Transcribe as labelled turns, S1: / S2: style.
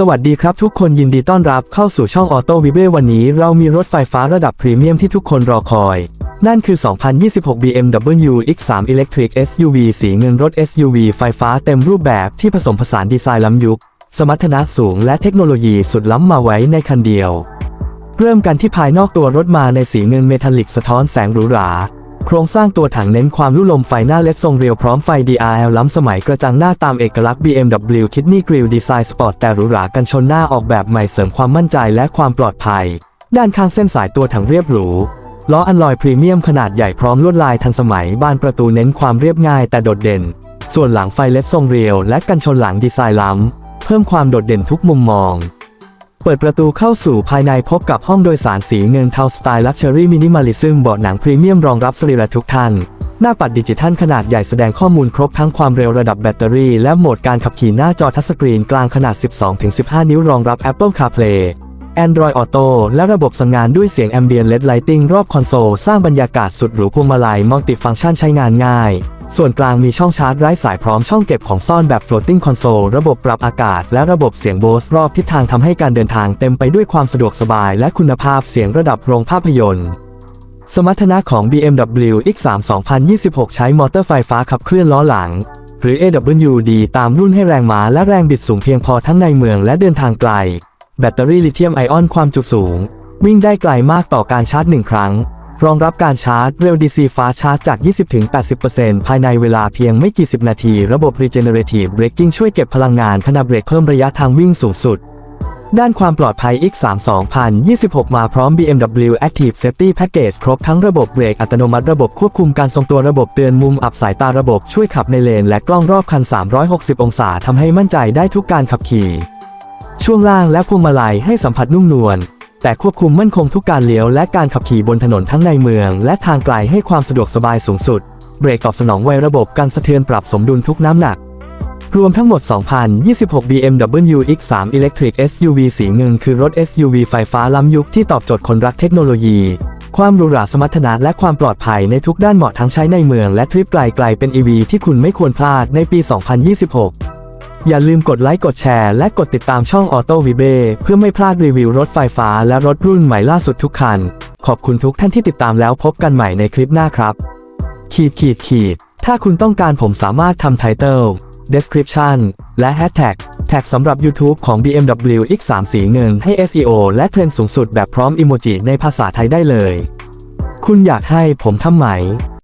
S1: สวัสดีครับทุกคนยินดีต้อนรับเข้าสู่ช่องออโต้วิเบวันนี้เรามีรถไฟฟ้าระดับพรีเมียมที่ทุกคนรอคอย นั่นคือ 2026 BMW X3 Electric SUV สีเงินรถ SUV ไฟฟ้าเต็มรูปแบบที่ผสมผสานดีไซน์ล้ำยุค สมรรถนะสูงและเทคโนโลยีสุดล้ำมาไว้ในคันเดียว เริ่มกันที่ภายนอกตัวรถมาในสีเงินเมทัลลิกสะท้อนแสงหรูหรา โครงสร้างตัวถังเน้นความลุ่ลมไฟหน้าเล็ดทรงเรียวพร้อมไฟ DRL ล้ำสมัยกระจังหน้าตามเอกลักษณ์ BMW Kidney Grille ดีไซน์สปอร์ตแต่หรูหรากันชนหน้าออกแบบใหม่เสริมความมั่นใจและความปลอดภัย ด้านข้างเส้นสายตัวถังเรียบหรูล้ออันลอยพรีเมียมขนาดใหญ่พร้อมลวดลายทันสมัยบานประตูเน้นความเรียบง่ายแต่โดดเด่น ส่วนหลังไฟเล็ดทรงเรียวและกันชนหลังดีไซน์ล้ำ เพิ่มความโดดเด่นทุกมุมมอง เปิดประตูเข้าสู่ภายในพบกับห้องโดยสารสีเงินเทาสไตล์ลักชัวรี่มินิมอลิซึมเบาะหนังพรีเมียมรองรับสรีระทุกท่าน หน้าปัดดิจิทัลขนาดใหญ่แสดงข้อมูลครบทั้งความเร็วระดับแบตเตอรี่และโหมดการขับขี่หน้าจอทัชสกรีนกลางขนาด 12-15 นิ้วรองรับ Apple CarPlay Android Auto และระบบสั่งงานด้วยเสียง Ambient LED Lighting รอบคอนโซล สร้างบรรยากาศสุดหรูพวงมาลัยมัลติฟังก์ชันใช้งานง่าย ส่วนกลางมีช่องชาร์จไร้สายพร้อมช่องเก็บของซ่อนแบบ floating console ระบบปรับอากาศ และระบบเสียงโบสรอบทิศทางทำให้การเดินทางเต็มไปด้วยความสะดวกสบาย และคุณภาพเสียงระดับโรงภาพยนตร์สมรรถนะของ BMW X3 2026 ใช้มอเตอร์ไฟฟ้าขับเคลื่อนล้อหลัง หรือ AWD ตามรุ่นให้แรงม้าและแรงบิดสูงเพียงพอทั้งในเมืองและเดินทางไกล แบตเตอรี่ลิเธียมไอออนความจุสูง วิ่งได้ไกลมากต่อการชาร์จ 1 ครั้ง รองรับการชาร์จเร็ว DC Fast Charge จาก 20-80%ภายในเวลาเพียงไม่กี่สิบนาที ระบบ Regenerative Braking ช่วยเก็บพลังงานขณะเบรกเพิ่มระยะทางวิ่งสูงสุด ด้านความปลอดภัย X3 2026 มาพร้อม BMW Active Safety Package ครบทั้งระบบเบรกอัตโนมัติระบบควบคุมการทรงตัวระบบเตือนมุมอับสายตาระบบช่วยขับในเลน และกล้องรอบคัน 360 องศาทำให้มั่นใจได้ทุกการขับขี่ ช่วงล่างและพวงมาลัยให้สัมผัสนุ่มนวล แต่ควบคุมมั่นคงทุกการเลี้ยวและการขับขี่บนถนนทั้งในเมือง และทางไกลให้ความสะดวกสบายสูงสุด เบรกตอบสนองไวระบบกันสะเทือนปรับสมดุลทุกน้ำหนัก รวมทั้งหมด 2026 BMW X3 Electric SUV สีเงินคือรถ SUV ไฟฟ้าล้ำยุคที่ตอบโจทย์คนรักเทคโนโลยี ความหรูหราสมรรถนะและความปลอดภัยในทุกด้านเหมาะทั้งใช้ในเมืองและทริปไกลๆเป็น EV ที่คุณไม่ควรพลาดในปี 2026 อย่าลืมกดไลค์กดแชร์และกดติดตามช่อง Auto v i b e เพื่อไม่พลาดรีวิวรถไฟฟ้าและรถรุ่นใหม่ล่าสุดทุกคัน ขอบคุณทุกท่านที่ติดตามแล้วพบกันใหม่ในคลิปหน้าครับ ขีดขีดขีด ถ้าคุณต้องการผมสามารถทำ Title Description และ Hashtag แท็กสำหรับ YouTube ของ BMW X3 สีเงินให้ SEO และเทรนด์สูงสุดแบบพร้อมอิโมจิในภาษาไทยได้เลย คุณอยากให้ผมทำไหม